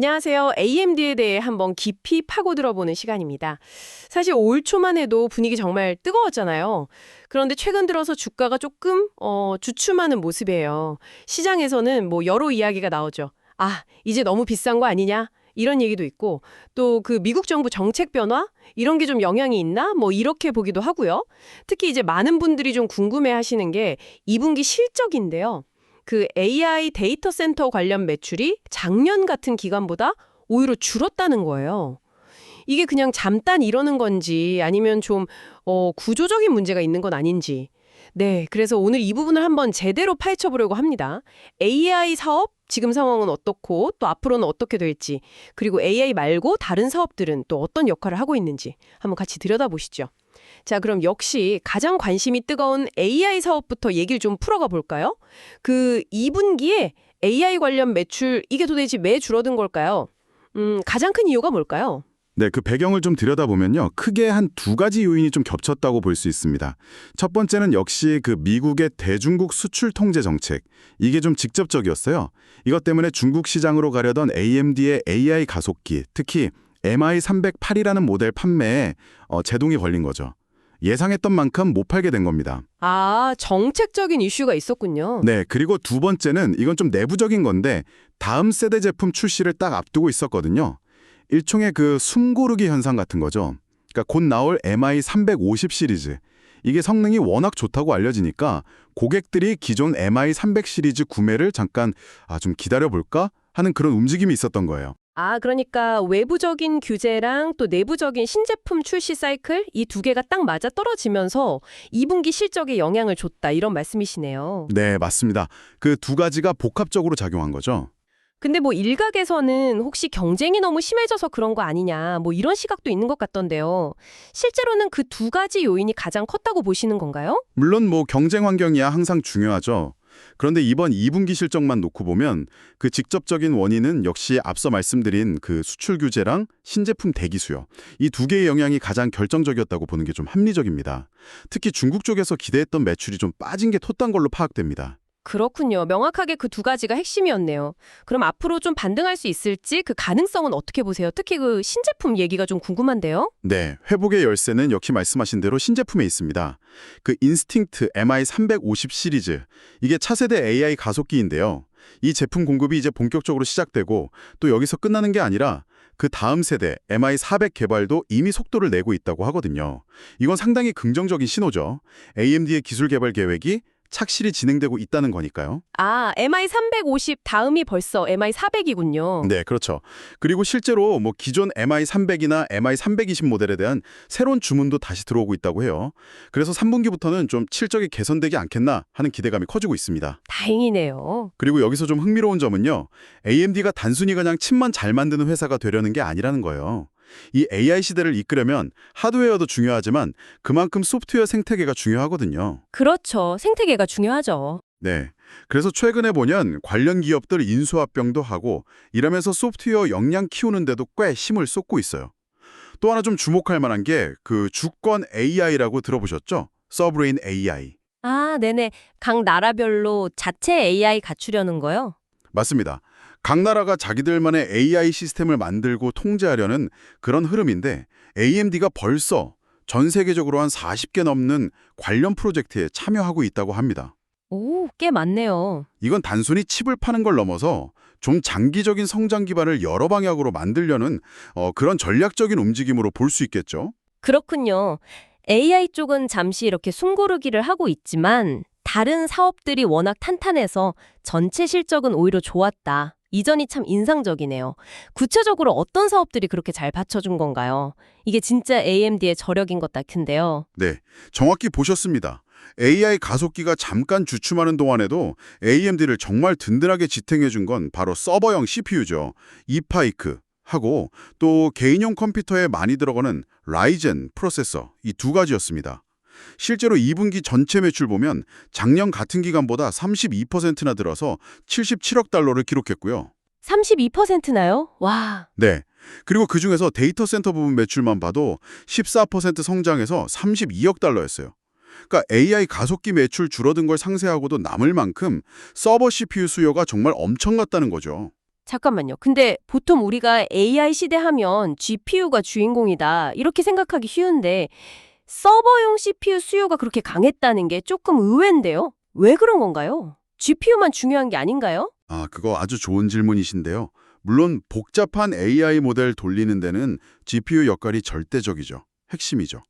안녕하세요. AMD에 대해 한번 깊이 파고들어보는 시간입니다. 사실 올 초만 해도 분위기 정말 뜨거웠잖아요. 그런데 최근 들어서 주가가 조금 어, 주춤하는 모습이에요. 시장에서는 뭐 여러 이야기가 나오죠. 아, 이제 너무 비싼 거 아니냐? 이런 얘기도 있고 또 그 미국 정부 정책 변화 이런 게 좀 영향이 있나? 뭐 이렇게 보기도 하고요. 특히 이제 많은 분들이 좀 궁금해 하시는 게 2분기 실적인데요. 그 AI 데이터 센터 관련 매출이 작년 같은 기간보다 오히려 줄었다는 거예요. 이게 그냥 잠깐 이러는 건지 아니면 좀 어, 구조적인 문제가 있는 건 아닌지. 네, 그래서 오늘 이 부분을 한번 제대로 파헤쳐 보려고 합니다. AI 사업 지금 상황은 어떻고 또 앞으로는 어떻게 될지 그리고 AI 말고 다른 사업들은 또 어떤 역할을 하고 있는지 한번 같이 들여다보시죠. 자, 그럼 역시 가장 관심이 뜨거운 AI 사업부터 얘기를 좀 풀어가 볼까요? 그 2분기에 AI 관련 매출 이게 도대체 왜 줄어든 걸까요? 음, 가장 큰 이유가 뭘까요? 네, 그 배경을 좀 들여다보면요. 크게 한 두 가지 요인이 좀 겹쳤다고 볼 수 있습니다. 첫 번째는 역시 그 미국의 대중국 수출 통제 정책. 이게 좀 직접적이었어요. 이것 때문에 중국 시장으로 가려던 AMD의 AI 가속기, 특히 MI308이라는 모델 판매에 어, 제동이 걸린 거죠. 예상했던 만큼 못 팔게 된 겁니다. 아, 정책적인 이슈가 있었군요. 네, 그리고 두 번째는 이건 좀 내부적인 건데 다음 세대 제품 출시를 딱 앞두고 있었거든요. 일종의 그 숨고르기 현상 같은 거죠. 그러니까 곧 나올 MI350 시리즈. 이게 성능이 워낙 좋다고 알려지니까 고객들이 기존 MI300 시리즈 구매를 잠깐 아, 좀 기다려볼까 하는 그런 움직임이 있었던 거예요. 아, 그러니까 외부적인 규제랑 또 내부적인 신제품 출시 사이클 이 두 개가 딱 맞아 떨어지면서 2분기 실적에 영향을 줬다 이런 말씀이시네요. 네, 맞습니다. 그 두 가지가 복합적으로 작용한 거죠. 근데 뭐 일각에서는 혹시 경쟁이 너무 심해져서 그런 거 아니냐 뭐 이런 시각도 있는 것 같던데요. 실제로는 그 두 가지 요인이 가장 컸다고 보시는 건가요? 물론 뭐 경쟁 환경이야 항상 중요하죠. 그런데 이번 2분기 실적만 놓고 보면 그 직접적인 원인은 역시 앞서 말씀드린 그 수출 규제랑 신제품 대기 수요. 이 두 개의 영향이 가장 결정적이었다고 보는 게 좀 합리적입니다. 특히 중국 쪽에서 기대했던 매출이 좀 빠진 게 텄단 걸로 파악됩니다. 그렇군요. 명확하게 그 두 가지가 핵심이었네요. 그럼 앞으로 좀 반등할 수 있을지 그 가능성은 어떻게 보세요? 특히 그 신제품 얘기가 좀 궁금한데요. 네, 회복의 열쇠는 역시 말씀하신 대로 신제품에 있습니다. 그 인스팅트 MI350 시리즈, 이게 차세대 AI 가속기인데요. 이 제품 공급이 이제 본격적으로 시작되고 또 여기서 끝나는 게 아니라 그 다음 세대 MI400 개발도 이미 속도를 내고 있다고 하거든요. 이건 상당히 긍정적인 신호죠. AMD의 기술 개발 계획이 착실히 진행되고 있다는 거니까요. 아, MI350 다음이 벌써 MI400이군요. 네, 그렇죠. 그리고 실제로 뭐 기존 MI300이나 MI320 모델에 대한 새로운 주문도 다시 들어오고 있다고 해요. 그래서 3분기부터는 좀 실적이 개선되지 않겠나 하는 기대감이 커지고 있습니다. 다행이네요. 그리고 여기서 좀 흥미로운 점은요. AMD가 단순히 그냥 칩만 잘 만드는 회사가 되려는 게 아니라는 거예요. 이 AI 시대를 이끌려면 하드웨어도 중요하지만 그만큼 소프트웨어 생태계가 중요하거든요. 그렇죠. 생태계가 중요하죠. 네. 그래서 최근에 보면 관련 기업들 인수합병도 하고 이러면서 소프트웨어 역량 키우는 데도 꽤 힘을 쏟고 있어요. 또 하나 좀 주목할 만한 게 그 주권 AI라고 들어보셨죠? 서브레인 AI. 아, 네네. 각 나라별로 자체 AI 갖추려는 거요? 맞습니다. 각 나라가 자기들만의 AI 시스템을 만들고 통제하려는 그런 흐름인데 AMD가 벌써 전 세계적으로 한 40개 넘는 관련 프로젝트에 참여하고 있다고 합니다. 오, 꽤 많네요. 이건 단순히 칩을 파는 걸 넘어서 좀 장기적인 성장 기반을 여러 방향으로 만들려는 어, 그런 전략적인 움직임으로 볼 수 있겠죠. 그렇군요. AI 쪽은 잠시 이렇게 숨고르기를 하고 있지만 다른 사업들이 워낙 탄탄해서 전체 실적은 오히려 좋았다. 이전이 참 인상적이네요. 구체적으로 어떤 사업들이 그렇게 잘 받쳐준 건가요? 이게 진짜 AMD의 저력인 것 같은데요. 네, 정확히 보셨습니다. AI 가속기가 잠깐 주춤하는 동안에도 AMD를 정말 든든하게 지탱해준 건 바로 서버형 CPU죠. 이파이크 하고 또 개인용 컴퓨터에 많이 들어가는 라이젠 프로세서 이 두 가지였습니다. 실제로 2분기 전체 매출 보면 작년 같은 기간보다 32%나 들어서 77억 달러를 기록했고요. 32%나요? 와. 네. 그리고 그중에서 데이터 센터 부분 매출만 봐도 14% 성장해서 32억 달러였어요. 그러니까 AI 가속기 매출 줄어든 걸 상쇄하고도 남을 만큼 서버 CPU 수요가 정말 엄청 같다는 거죠. 잠깐만요. 근데 보통 우리가 AI 시대 하면 GPU가 주인공이다. 이렇게 생각하기 쉬운데 서버용 CPU 수요가 그렇게 강했다는 게 조금 의외인데요. 왜 그런 건가요? GPU만 중요한 게 아닌가요? 아, 그거 아주 좋은 질문이신데요. 물론 복잡한 AI 모델 돌리는 데는 GPU 역할이 절대적이죠. 핵심이죠.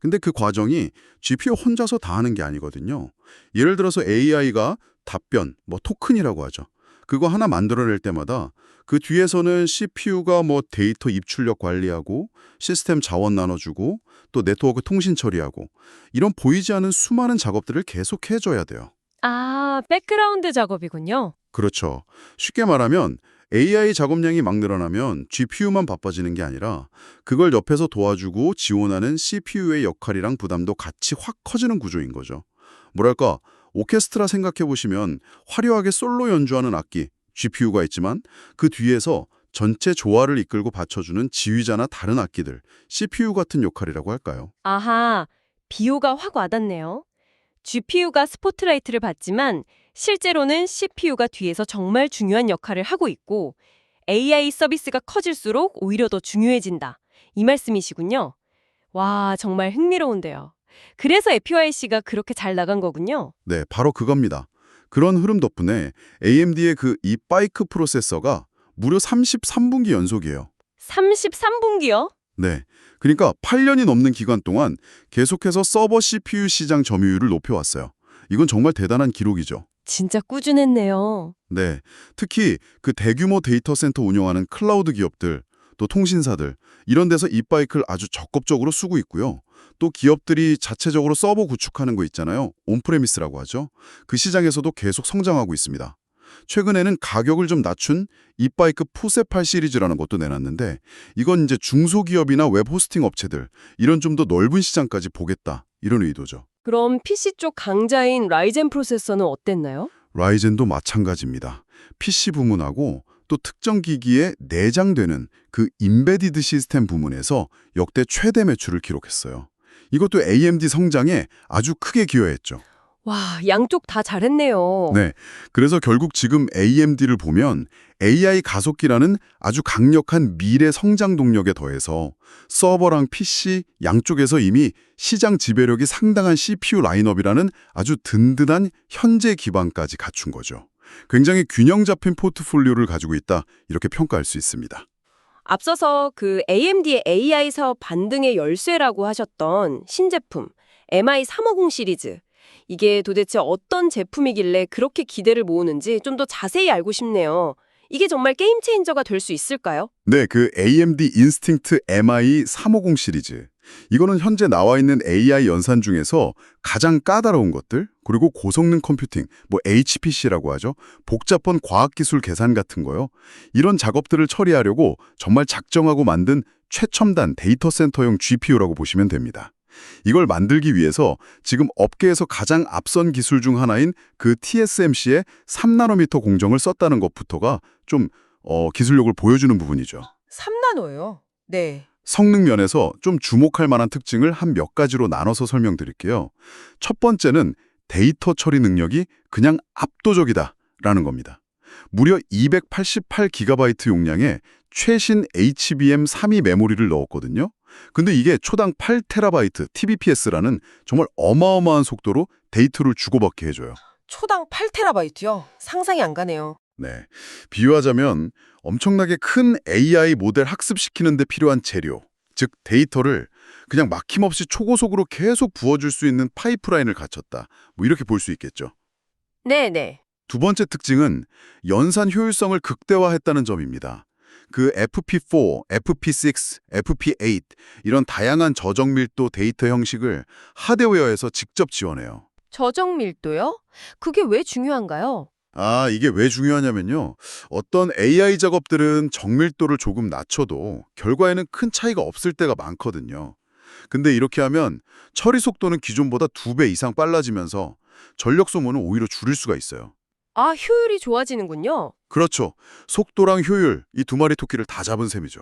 근데 그 과정이 GPU 혼자서 다 하는 게 아니거든요. 예를 들어서 AI가 답변, 뭐 토큰이라고 하죠. 그거 하나 만들어낼 때마다 그 뒤에서는 CPU가 뭐 데이터 입출력 관리하고 시스템 자원 나눠주고 또 네트워크 통신 처리하고 이런 보이지 않는 수많은 작업들을 계속 해줘야 돼요. 아, 백그라운드 작업이군요. 그렇죠. 쉽게 말하면 AI 작업량이 막 늘어나면 GPU만 바빠지는 게 아니라 그걸 옆에서 도와주고 지원하는 CPU의 역할이랑 부담도 같이 확 커지는 구조인 거죠. 뭐랄까, 오케스트라 생각해 보시면 화려하게 솔로 연주하는 악기, GPU가 있지만 그 뒤에서 전체 조화를 이끌고 받쳐주는 지휘자나 다른 악기들, CPU 같은 역할이라고 할까요? 아하, 비호가 확 와닿네요. GPU가 스포트라이트를 받지만 실제로는 CPU가 뒤에서 정말 중요한 역할을 하고 있고 AI 서비스가 커질수록 오히려 더 중요해진다. 이 말씀이시군요. 와, 정말 흥미로운데요. 그래서 APYC가 그렇게 잘 나간 거군요. 네, 바로 그겁니다. 그런 흐름 덕분에 AMD의 그이 바이크 프로세서가 무려 33분기 연속이에요. 33분기요? 네. 그러니까 8년이 넘는 기간 동안 계속해서 서버 CPU 시장 점유율을 높여왔어요. 이건 정말 대단한 기록이죠. 진짜 꾸준했네요. 네. 특히 그 대규모 데이터 센터 운영하는 클라우드 기업들, 또 통신사들, 이런 데서 이 바이크를 아주 적극적으로 쓰고 있고요. 또 기업들이 자체적으로 서버 구축하는 거 있잖아요. 온프레미스라고 하죠. 그 시장에서도 계속 성장하고 있습니다. 최근에는 가격을 좀 낮춘 이바이크 푸세8 시리즈라는 것도 내놨는데 이건 이제 중소기업이나 웹 호스팅 업체들 이런 좀 더 넓은 시장까지 보겠다 이런 의도죠. 그럼 PC 쪽 강자인 라이젠 프로세서는 어땠나요? 라이젠도 마찬가지입니다. PC 부문하고 또 특정 기기에 내장되는 그 인베디드 시스템 부문에서 역대 최대 매출을 기록했어요. 이것도 AMD 성장에 아주 크게 기여했죠. 와, 양쪽 다 잘했네요. 네. 그래서 결국 지금 AMD를 보면 AI 가속기라는 아주 강력한 미래 성장 동력에 더해서 서버랑 PC 양쪽에서 이미 시장 지배력이 상당한 CPU 라인업이라는 아주 든든한 현재 기반까지 갖춘 거죠. 굉장히 균형 잡힌 포트폴리오를 가지고 있다 이렇게 평가할 수 있습니다. 앞서서 그 AMD의 AI 사업 반등의 열쇠라고 하셨던 신제품 MI350 시리즈. 이게 도대체 어떤 제품이길래 그렇게 기대를 모으는지 좀 더 자세히 알고 싶네요. 이게 정말 게임 체인저가 될 수 있을까요? 네, 그 AMD 인스팅트 MI 350 시리즈. 이거는 현재 나와 있는 AI 연산 중에서 가장 까다로운 것들, 그리고 고성능 컴퓨팅, 뭐 HPC라고 하죠. 복잡한 과학기술 계산 같은 거요. 이런 작업들을 처리하려고 정말 작정하고 만든 최첨단 데이터 센터용 GPU라고 보시면 됩니다. 이걸 만들기 위해서 지금 업계에서 가장 앞선 기술 중 하나인 그 TSMC의 3나노미터 공정을 썼다는 것부터가 좀 어, 기술력을 보여주는 부분이죠. 3나노요? 네. 성능 면에서 좀 주목할 만한 특징을 한 몇 가지로 나눠서 설명드릴게요. 첫 번째는 데이터 처리 능력이 그냥 압도적이다라는 겁니다. 무려 288GB 용량의 최신 HBM32 메모리를 넣었거든요. 근데 이게 초당 8TB TBPS라는 정말 어마어마한 속도로 데이터를 주고받게 해줘요. 초당 8테라바이트요? 상상이 안 가네요. 네. 비유하자면 엄청나게 큰 AI 모델 학습시키는 데 필요한 재료, 즉 데이터를 그냥 막힘없이 초고속으로 계속 부어줄 수 있는 파이프라인을 갖췄다. 뭐 이렇게 볼 수 있겠죠. 네네. 두 번째 특징은 연산 효율성을 극대화했다는 점입니다. 그 FP4, FP6, FP8 이런 다양한 저정 밀도 데이터 형식을 하드웨어에서 직접 지원해요. 저정 밀도요? 그게 왜 중요한가요? 아, 이게 왜 중요하냐면요. 어떤 AI 작업들은 정밀도를 조금 낮춰도 결과에는 큰 차이가 없을 때가 많거든요. 근데 이렇게 하면 처리 속도는 기존보다 두 배 이상 빨라지면서 전력 소모는 오히려 줄일 수가 있어요. 아, 효율이 좋아지는군요. 그렇죠. 속도랑 효율, 이 두 마리 토끼를 다 잡은 셈이죠.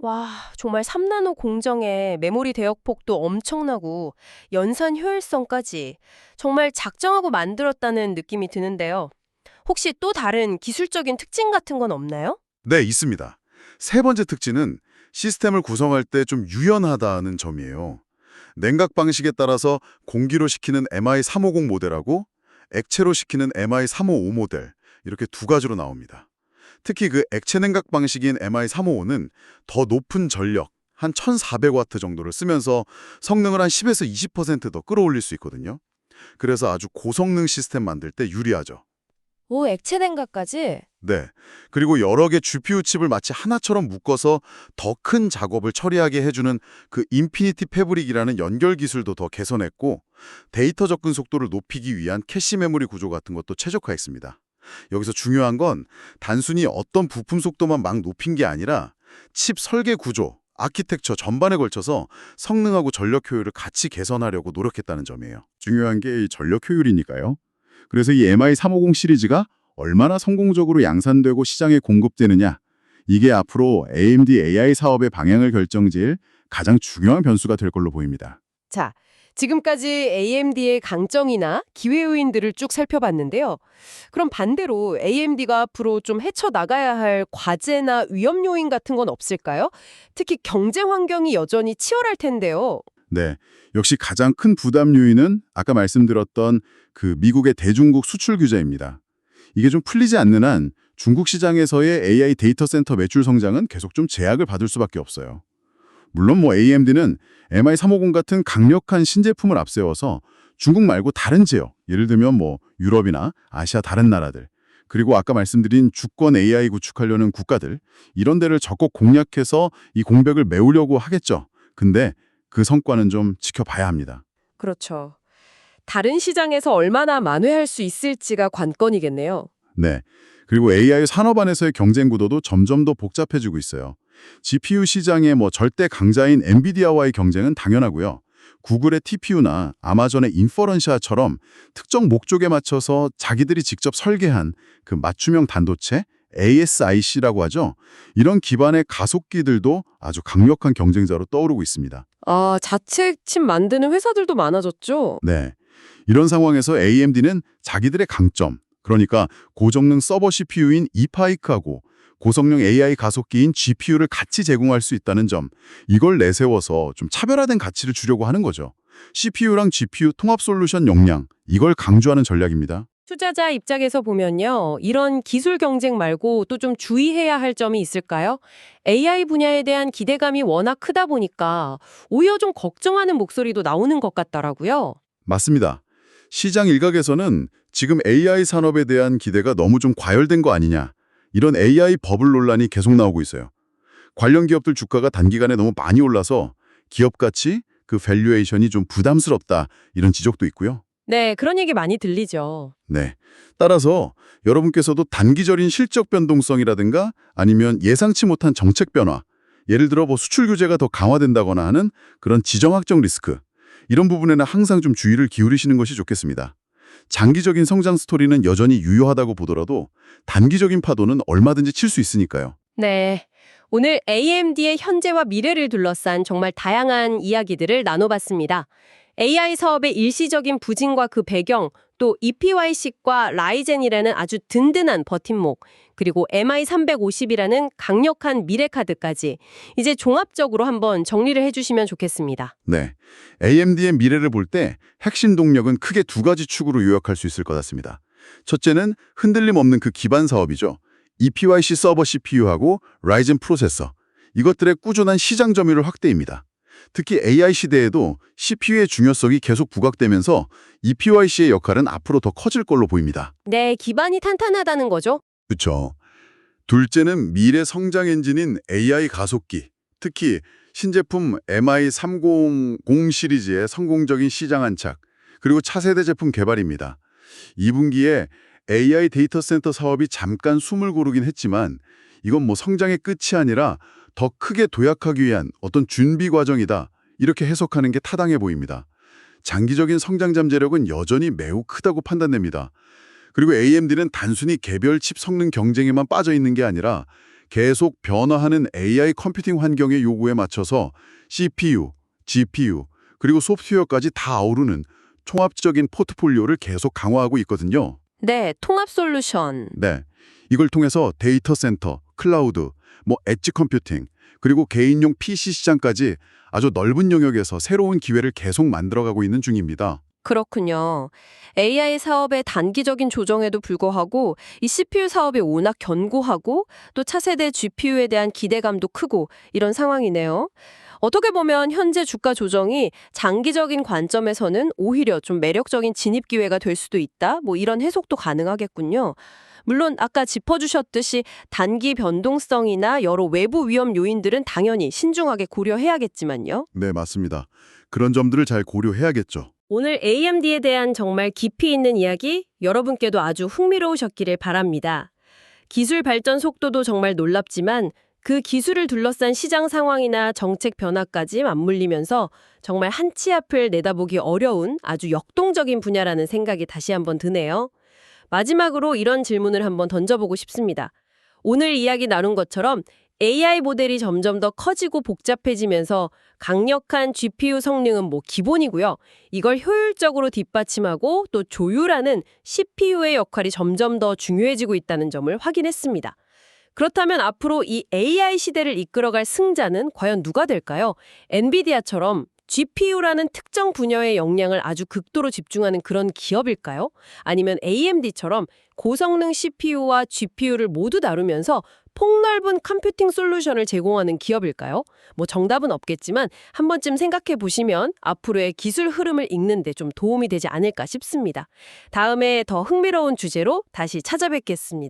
와, 정말 3나노 공정의 메모리 대역폭도 엄청나고 연산 효율성까지 정말 작정하고 만들었다는 느낌이 드는데요. 혹시 또 다른 기술적인 특징 같은 건 없나요? 네, 있습니다. 세 번째 특징은 시스템을 구성할 때 좀 유연하다는 점이에요. 냉각 방식에 따라서 공기로 시키는 MI350 모델하고 액체로 시키는 MI355 모델 이렇게 두 가지로 나옵니다. 특히 그 액체 냉각 방식인 MI355는 더 높은 전력 한 1400W 정도를 쓰면서 성능을 한 10에서 20%더 끌어올릴 수 있거든요. 그래서 아주 고성능 시스템 만들 때 유리하죠. 오, 액체 냉각까지? 네. 그리고 여러 개 GPU 칩을 마치 하나처럼 묶어서 더 큰 작업을 처리하게 해주는 그 인피니티 패브릭이라는 연결 기술도 더 개선했고 데이터 접근 속도를 높이기 위한 캐시 메모리 구조 같은 것도 최적화했습니다. 여기서 중요한 건 단순히 어떤 부품 속도만 막 높인 게 아니라 칩 설계 구조, 아키텍처 전반에 걸쳐서 성능하고 전력 효율을 같이 개선하려고 노력했다는 점이에요. 중요한 게 이 전력 효율이니까요. 그래서 이 MI350 시리즈가 얼마나 성공적으로 양산되고 시장에 공급되느냐 이게 앞으로 AMD AI 사업의 방향을 결정지을 가장 중요한 변수가 될 걸로 보입니다. 자, 지금까지 AMD의 강점이나 기회 요인들을 쭉 살펴봤는데요. 그럼 반대로 AMD가 앞으로 좀 헤쳐나가야 할 과제나 위험 요인 같은 건 없을까요? 특히 경쟁 환경이 여전히 치열할 텐데요. 네, 역시 가장 큰 부담 요인은 아까 말씀드렸던 그 미국의 대중국 수출 규제입니다. 이게 좀 풀리지 않는 한 중국 시장에서의 AI 데이터 센터 매출 성장은 계속 좀 제약을 받을 수밖에 없어요. 물론 뭐 AMD는 MI350 같은 강력한 신제품을 앞세워서 중국 말고 다른 지역, 예를 들면 뭐 유럽이나 아시아 다른 나라들, 그리고 아까 말씀드린 주권 AI 구축하려는 국가들, 이런 데를 적극 공략해서 이 공백을 메우려고 하겠죠. 근데 그 성과는 좀 지켜봐야 합니다. 그렇죠. 다른 시장에서 얼마나 만회할 수 있을지가 관건이겠네요. 네. 그리고 AI 산업 안에서의 경쟁 구도도 점점 더 복잡해지고 있어요. GPU 시장의 뭐 절대 강자인 엔비디아와의 경쟁은 당연하고요. 구글의 TPU나 아마존의 인퍼런시아처럼 특정 목적에 맞춰서 자기들이 직접 설계한 그 맞춤형 단도체 ASIC라고 하죠. 이런 기반의 가속기들도 아주 강력한 경쟁자로 떠오르고 있습니다. 아, 자체 칩 만드는 회사들도 많아졌죠? 네. 이런 상황에서 AMD는 자기들의 강점, 그러니까 고성능 서버 CPU인 이파이크하고 고성능 AI 가속기인 GPU를 같이 제공할 수 있다는 점, 이걸 내세워서 좀 차별화된 가치를 주려고 하는 거죠. CPU랑 GPU 통합 솔루션 역량, 이걸 강조하는 전략입니다. 투자자 입장에서 보면요. 이런 기술 경쟁 말고 또 좀 주의해야 할 점이 있을까요? AI 분야에 대한 기대감이 워낙 크다 보니까 오히려 좀 걱정하는 목소리도 나오는 것 같더라고요. 맞습니다. 시장 일각에서는 지금 AI 산업에 대한 기대가 너무 좀 과열된 거 아니냐, 이런 AI 버블 논란이 계속 나오고 있어요. 관련 기업들 주가가 단기간에 너무 많이 올라서 기업 가치, 그 밸류에이션이 좀 부담스럽다, 이런 지적도 있고요. 네, 그런 얘기 많이 들리죠. 네. 따라서 여러분께서도 단기적인 실적 변동성이라든가 아니면 예상치 못한 정책 변화, 예를 들어 뭐 수출 규제가 더 강화된다거나 하는 그런 지정학적 리스크, 이런 부분에는 항상 좀 주의를 기울이시는 것이 좋겠습니다. 장기적인 성장 스토리는 여전히 유효하다고 보더라도 단기적인 파도는 얼마든지 칠 수 있으니까요. 네. 오늘 AMD의 현재와 미래를 둘러싼 정말 다양한 이야기들을 나눠봤습니다. AI 사업의 일시적인 부진과 그 배경, 또 EPYC과 라이젠이라는 아주 든든한 버팀목, 그리고 MI350이라는 강력한 미래카드까지 이제 종합적으로 한번 정리를 해주시면 좋겠습니다. 네. AMD의 미래를 볼 때 핵심 동력은 크게 두 가지 축으로 요약할 수 있을 것 같습니다. 첫째는 흔들림 없는 그 기반 사업이죠. EPYC 서버 CPU하고 라이젠 프로세서. 이것들의 꾸준한 시장 점유율 확대입니다. 특히 AI 시대에도 CPU의 중요성이 계속 부각되면서 EPYC의 역할은 앞으로 더 커질 걸로 보입니다. 네, 기반이 탄탄하다는 거죠? 그렇죠. 둘째는 미래 성장 엔진인 AI 가속기, 특히 신제품 MI350 시리즈의 성공적인 시장 안착, 그리고 차세대 제품 개발입니다. 2분기에 AI 데이터 센터 사업이 잠깐 숨을 고르긴 했지만 이건 뭐 성장의 끝이 아니라 더 크게 도약하기 위한 어떤 준비 과정이다. 이렇게 해석하는 게 타당해 보입니다. 장기적인 성장 잠재력은 여전히 매우 크다고 판단됩니다. 그리고 AMD는 단순히 개별 칩 성능 경쟁에만 빠져 있는 게 아니라 계속 변화하는 AI 컴퓨팅 환경의 요구에 맞춰서 CPU, GPU, 그리고 소프트웨어까지 다 아우르는 총합적인 포트폴리오를 계속 강화하고 있거든요. 네, 통합 솔루션. 네. 이걸 통해서 데이터 센터, 클라우드, 뭐 엣지 컴퓨팅, 그리고 개인용 PC 시장까지 아주 넓은 영역에서 새로운 기회를 계속 만들어가고 있는 중입니다. 그렇군요. AI 사업의 단기적인 조정에도 불구하고 이 CPU 사업이 워낙 견고하고 또 차세대 GPU에 대한 기대감도 크고 이런 상황이네요. 어떻게 보면 현재 주가 조정이 장기적인 관점에서는 오히려 좀 매력적인 진입 기회가 될 수도 있다. 뭐 이런 해석도 가능하겠군요. 물론 아까 짚어주셨듯이 단기 변동성이나 여러 외부 위험 요인들은 당연히 신중하게 고려해야겠지만요. 네, 맞습니다. 그런 점들을 잘 고려해야겠죠. 오늘 AMD에 대한 정말 깊이 있는 이야기 여러분께도 아주 흥미로우셨기를 바랍니다. 기술 발전 속도도 정말 놀랍지만 그 기술을 둘러싼 시장 상황이나 정책 변화까지 맞물리면서 정말 한 치 앞을 내다보기 어려운 아주 역동적인 분야라는 생각이 다시 한번 드네요. 마지막으로 이런 질문을 한번 던져보고 싶습니다. 오늘 이야기 나눈 것처럼 AI 모델이 점점 더 커지고 복잡해지면서 강력한 GPU 성능은 뭐 기본이고요. 이걸 효율적으로 뒷받침하고 또 조율하는 CPU의 역할이 점점 더 중요해지고 있다는 점을 확인했습니다. 그렇다면 앞으로 이 AI 시대를 이끌어갈 승자는 과연 누가 될까요? 엔비디아처럼 GPU라는 특정 분야의 역량을 아주 극도로 집중하는 그런 기업일까요? 아니면 AMD처럼 고성능 CPU와 GPU를 모두 다루면서 폭넓은 컴퓨팅 솔루션을 제공하는 기업일까요? 뭐 정답은 없겠지만 한 번쯤 생각해 보시면 앞으로의 기술 흐름을 읽는데 좀 도움이 되지 않을까 싶습니다. 다음에 더 흥미로운 주제로 다시 찾아뵙겠습니다.